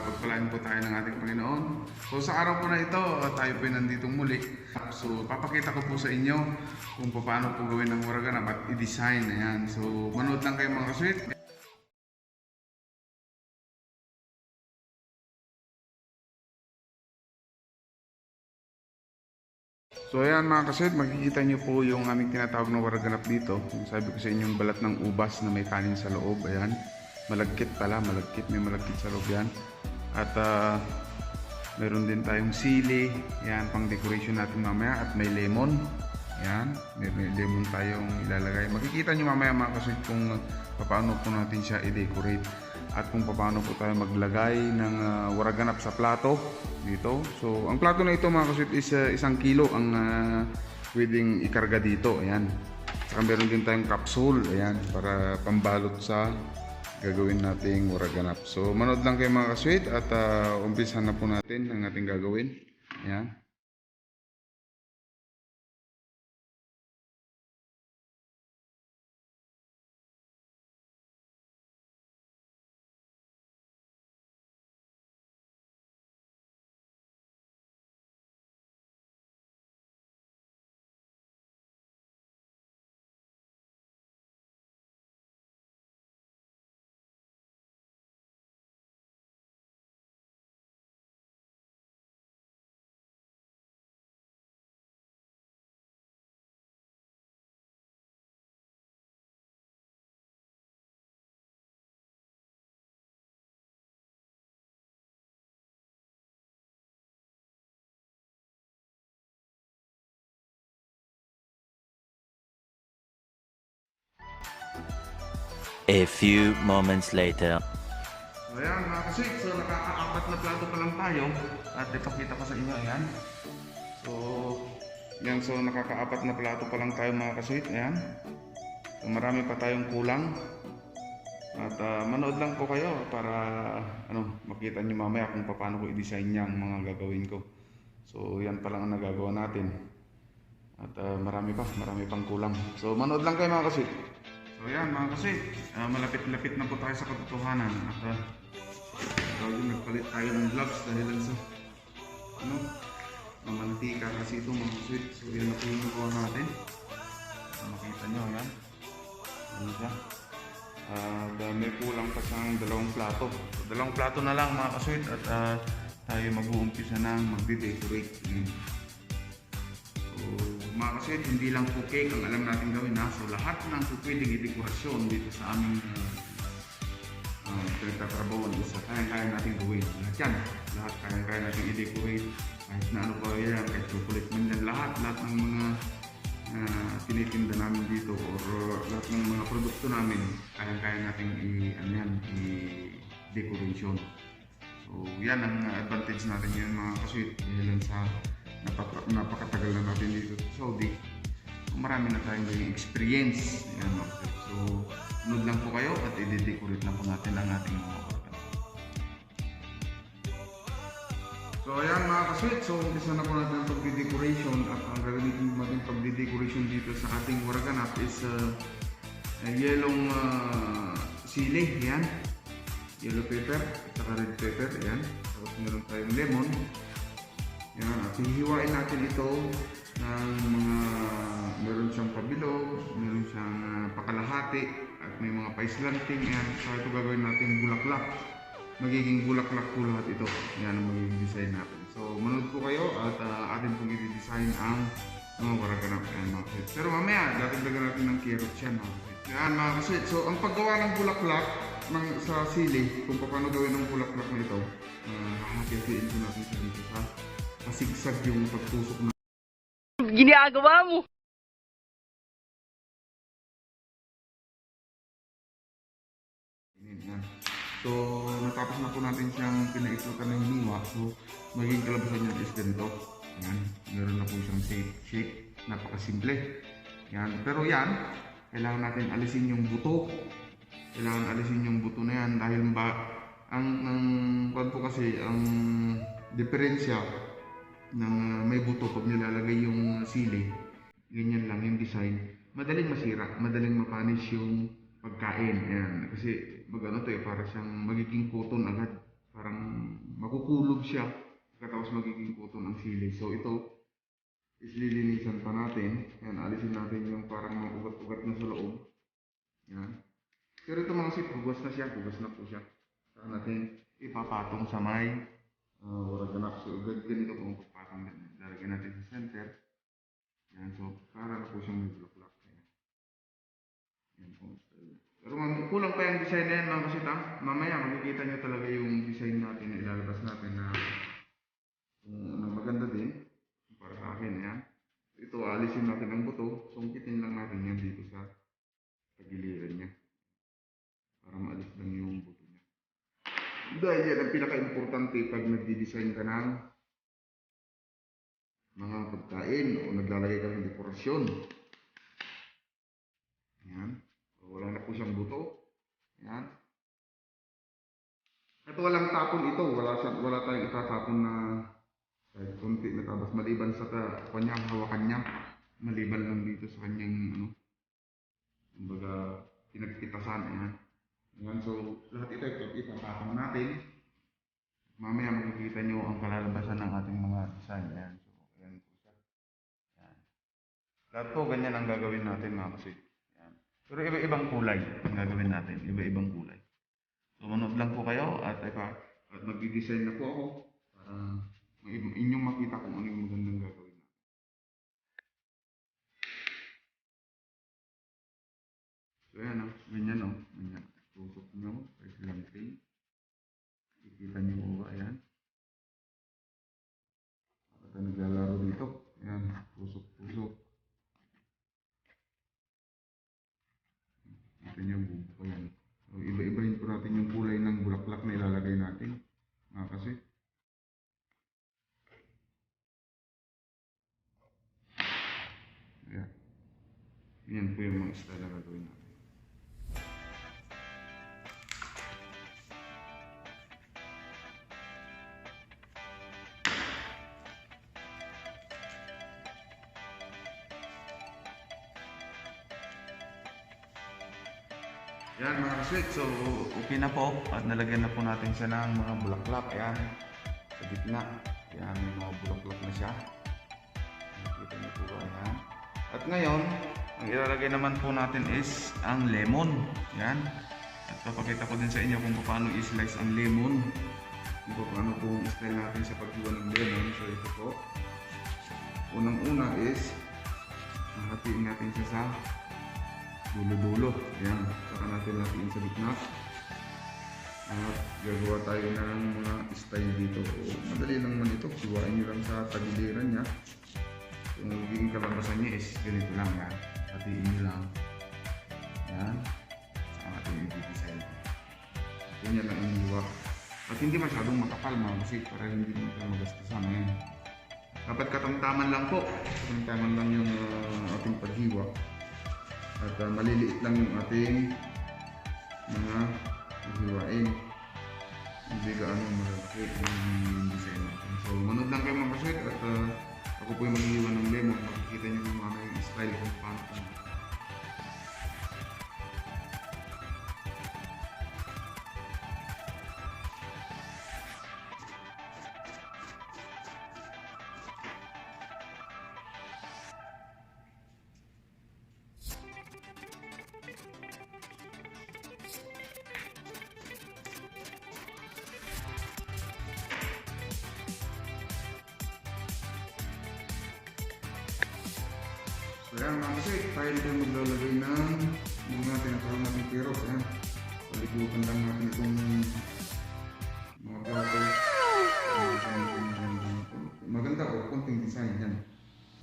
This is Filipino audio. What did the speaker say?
pagpalain po tayo ng ating Panginoon. So sa araw po na ito, tayo po nandito muli. So papakita ko po sa inyo kung paano po gawin ng Waraganap at i-design. Ayan. So manood lang kayo mga kasweet. So ayan mga kasid, makikita niyo po yung aming tinatawag na waraganap dito. Yung sabi ko sa inyo yung balat ng ubas na may kanin sa loob. Ayan, malagkit pala, malagkit, may malagkit sa loob yan. At ah, meron din tayong sili, yan pang decoration natin mamaya at may lemon. Yan, may lemon tayong ilalagay. Makikita niyo mamaya mga kasid kung paano po natin siya i-decorate at kung paano po tayo maglagay ng ah, waraganap sa plato dito. So, ang plato na ito mga kasweet is ah, isang kilo ang ah, pwedeng ikarga dito. Ayan. Saka meron din tayong capsule. Ayan. Para pambalot sa gagawin nating waraganap. So, manood lang kayo mga kasweet at uh, umpisahan na po natin ang ating gagawin. Ayan. A few moments later. Ayan mga kasweet. So, nakakaapat na plato pa lang tayo. At ipakita ko sa inyo. Ayan. So, yan. So, nakakaapat na plato pa lang tayo mga kasweet. Ayan. So, marami pa tayong kulang. At ah, manood lang po kayo para ano, makita niyo mamaya kung paano ko i-design yung mga gagawin ko. So, yan pa lang ang nagagawa natin. At ah, marami pa, marami pang kulang. So, manood lang kayo mga kasweet. So, yan mga kasweet. Ah, malapit-lapit na po tayo sa katotohanan. At ah, Bago nagpalit tayo ng gloves dahil lang sa ano, mamantika kasi ito mga sweet. So yan na po yung nagawa natin. So, makita nyo yan. Ano siya? Ah, uh, may kulang pa siyang dalawang plato. So, dalawang plato na lang mga kasweet at ah, tayo mag-uumpisa na magde-decorate. Mm. Mga kasweet, hindi lang po cake ang alam natin gawin ha. So lahat ng pwedeng i-dekorasyon dito sa aming ah, uh, pinagtatrabawan is uh, kaya-kaya natin gawin. Lahat yan. Lahat kaya-kaya natin i-decorate. Kahit na ano pa yan, kahit chocolate man yan. Lahat, lahat ng mga uh, tinitinda namin dito or uh, lahat ng mga produkto namin, kaya-kaya natin i- ano yan, i-decoration. So, yan ang advantage natin yun mga kasweet. Dahil sa napaka- napakatagal na natin dito sa Saudi, marami na tayong naging experience. Yan, no? So, sunod lang po kayo at i-decorate lang po natin ang ating mga organ. So, ayan mga kasweet. So, umpisa na po natin ang pag-decoration at ang gagamitin natin pag-decoration dito sa ating waraganap is uh, yelong uh, sili. Yan. Yellow pepper at red pepper. Yan. Tapos meron tayong lemon. Yan, at hihiwain natin ito ng mga meron siyang pabilog, meron siyang ah, pakalahati, at may mga paislanting. Yan, so ito gagawin natin bulaklak. Magiging bulaklak po lahat ito. Yan ang magiging design natin. So, manood po kayo at uh, atin pong i-design ang mga waraganap. Yan mga kasit. Pero mamaya, dadagdagan natin ng carrots yan mga kasit. Yan mga kasit. So, ang paggawa ng bulaklak ng, sa sili, kung paano gawin ng bulaklak na ito, uh, hahati-hatiin po natin siya dito sa pasigsag yung pagtusok na ginagawa mo? Yan. So, natapos na po natin siyang pinaiklutan ng hiniwa. So, magiging kalabasan niya is ganito. Yan. Meron na po siyang shape. shape. Napakasimple. Yan. Pero yan, kailangan natin alisin yung buto. Kailangan alisin yung buto na yan dahil ba ang ang kwan po kasi ang diferensya uh, may buto pag nilalagay yung sili ganyan lang yung design madaling masira madaling mapanis yung pagkain. Ayan. Kasi mag ano to eh, para siyang magiging cotton agad. Parang makukulog siya. Pagkatapos magiging cotton ang sili. So ito, is lilinisan pa natin. Ayan, alisin natin yung parang mga ugat-ugat na sa loob. Ayan. Pero ito mga sip, hugas na siya. Hugas na po siya. Saka natin ipapatong sa may uh, waraganap. So gan- ganito po ang. Lalagyan natin sa center. Ayan, so para na po siyang may. Ayan. Ayan po. Pero kulang pa yung design na yan mga kasita. Mamaya makikita nyo talaga yung design natin na ilalabas natin na ano maganda din. Para sa akin, ayan. Ito, alisin natin ang buto. Sungkitin lang natin yan dito sa tagiliran niya. Para maalis lang yung buto niya. Dahil yan ang pinaka-importante pag nagdi-design ka ng mga pagkain o naglalagay ka ng dekorasyon. Ayan. So, wala na po siyang buto. Ayan. Ito walang tapon ito. Wala, siya, wala tayong itatapon na kahit konti na tapos maliban sa ka, kanyang hawakan niya. Maliban lang dito sa kanyang ano. Kumbaga pinagpitasan. Ayan. Ayan. So lahat ito itatapon natin. Mamaya makikita nyo ang kalalabasan ng ating mga design. Ayan. Lahat po ganyan ang gagawin natin mga kasi. Ayan. Pero iba-ibang kulay ang gagawin natin. Iba-ibang kulay. So manood lang po kayo at, ipa, at magdi-design na po ako para inyong makita kung ano yung magandang gagawin. So ayan o, ganyan o, ganyan. Tusok nyo, kahit lang thing. Kikita nyo po ba, ayan. At naglalaro dito, ayan, tusok-tusok. Yan. So, iba-ibahin po natin yung kulay ng bulaklak na ilalagay natin. Mga kasi. Ayan. Yan po yung mga style na gagawin natin. Yan mga kaswit, so okay po at nalagyan na po natin siya ng mga bulaklak. Ayan, sa gitna. Ayan, may mga bulaklak na siya. Nakita niyo po ba? Ayan. At ngayon, ang ilalagay naman po natin is ang lemon. Yan. At papakita ko din sa inyo kung paano i-slice ang lemon. Kung paano po ang style natin sa paghiwa ng lemon. So ito po. Unang-una is, hahatiin natin siya sa dulo-dulo. Yan. Saka natin natin sa gitna. At gagawa tayo ng mga style dito. So, madali lang man ito. Siwain nyo lang sa tagiliran niya. Yung magiging kalabasan niya is ganito lang yan. Hatiin nyo lang. Yan. Saka natin i-design. Ganyan lang ang hiwa. At hindi masyadong makapal mga kasi para hindi tayo magastusan. Ayan. Dapat katamtaman lang po. Katamtaman lang yung uh, ating paghiwa. At uh, maliliit lang yung ating Yan mga kasi, tayo tayo maglalagay ng mga tinatawag natin kirot. Yan. Paligutan lang natin itong